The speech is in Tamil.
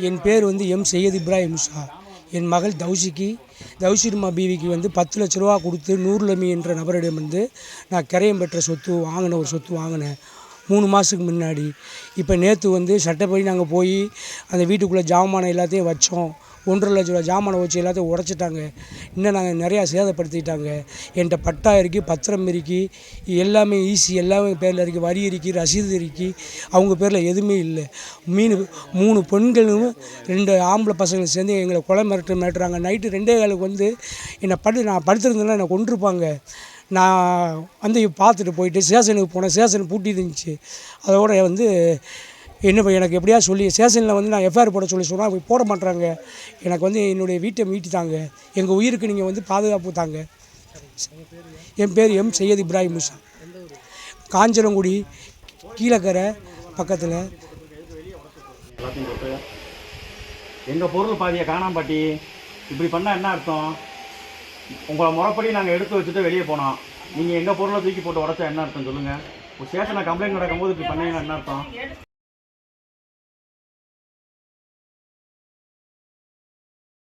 என் பேர் வந்து எம் சையத் இப்ராஹிம் ஷா. என் மகள் தௌசிக்கு தௌசிர்மா பீவிக்கு வந்து பத்து லட்ச ரூபா கொடுத்து நூறுலமி என்ற நபரிடம் வந்து நான் கிரயம் பெற்ற சொத்து வாங்கின ஒரு சொத்து வாங்கினேன். மூணு மாதத்துக்கு முன்னாடி. இப்போ நேற்று வந்து சட்டப்படி நாங்கள் போய் அந்த வீட்டுக்குள்ளே ஜாமானை எல்லாத்தையும் வச்சோம். ஒன்றரை லட்ச ரூபா ஜாமானை வச்சு எல்லாத்தையும் உடச்சிட்டாங்க. இன்னும் நாங்கள் நிறையா சேதப்படுத்திட்டாங்க. என்கிட்ட பட்டா இருக்குது பத்திரம் இருக்குது எல்லாமே ஈஸி எல்லாமே பேரில் இருக்குது வரி இருக்குது ரசீது இருக்குது அவங்க பேரில் எதுவுமே இல்லை. மீன் மூணு பெண்களும் ரெண்டு ஆம்பளை பசங்களும் சேர்ந்து எங்களை கொலை மிரட்டு மிரட்டுறாங்க. நைட்டு ரெண்டே காலுக்கு வந்து என்னை படு நான் படுத்திருந்தேன்னா என்னை கொண்டிருப்பாங்க நான் வந்து பார்த்துட்டு போயிட்டு ஸ்டேஷனுக்கு போனேன். ஸ்டேஷன் பூட்டி இருந்துச்சு. அதோட வந்து என்ன எனக்கு எப்படியா சொல்லி ஸ்டேஷனில் வந்து நான் எஃப்ஐஆர் போட சொல்லி சொன்னால் அவங்க போட மாட்றாங்க. எனக்கு வந்து என்னுடைய வீட்டை மீட்டித்தாங்க எங்கள் உயிருக்கு நீங்கள் வந்து பாதுகாப்பு தாங்க. என் பேர் எம் சையத் இப்ராஹிம் முசா. காஞ்சனங்குடி கீழக்கரை பக்கத்தில். எங்கள் பொருள் பாதியை காணாம்பாட்டி இப்படி பண்ணால் என்ன அர்த்தம்? உங்களை முறைப்படி நாங்கள் எடுத்து வச்சுட்டு வெளியே போனோம். நீங்கள் எங்கள் பொருளை தூக்கி போட்டு உடச்சா என்ன அர்த்தம் சொல்லுங்கள் ஒரு ஸ்டேஷனில் கம்ப்ளைண்ட் நடக்கும்போது இப்படி பண்ணீங்கன்னா என்ன அர்த்தம்?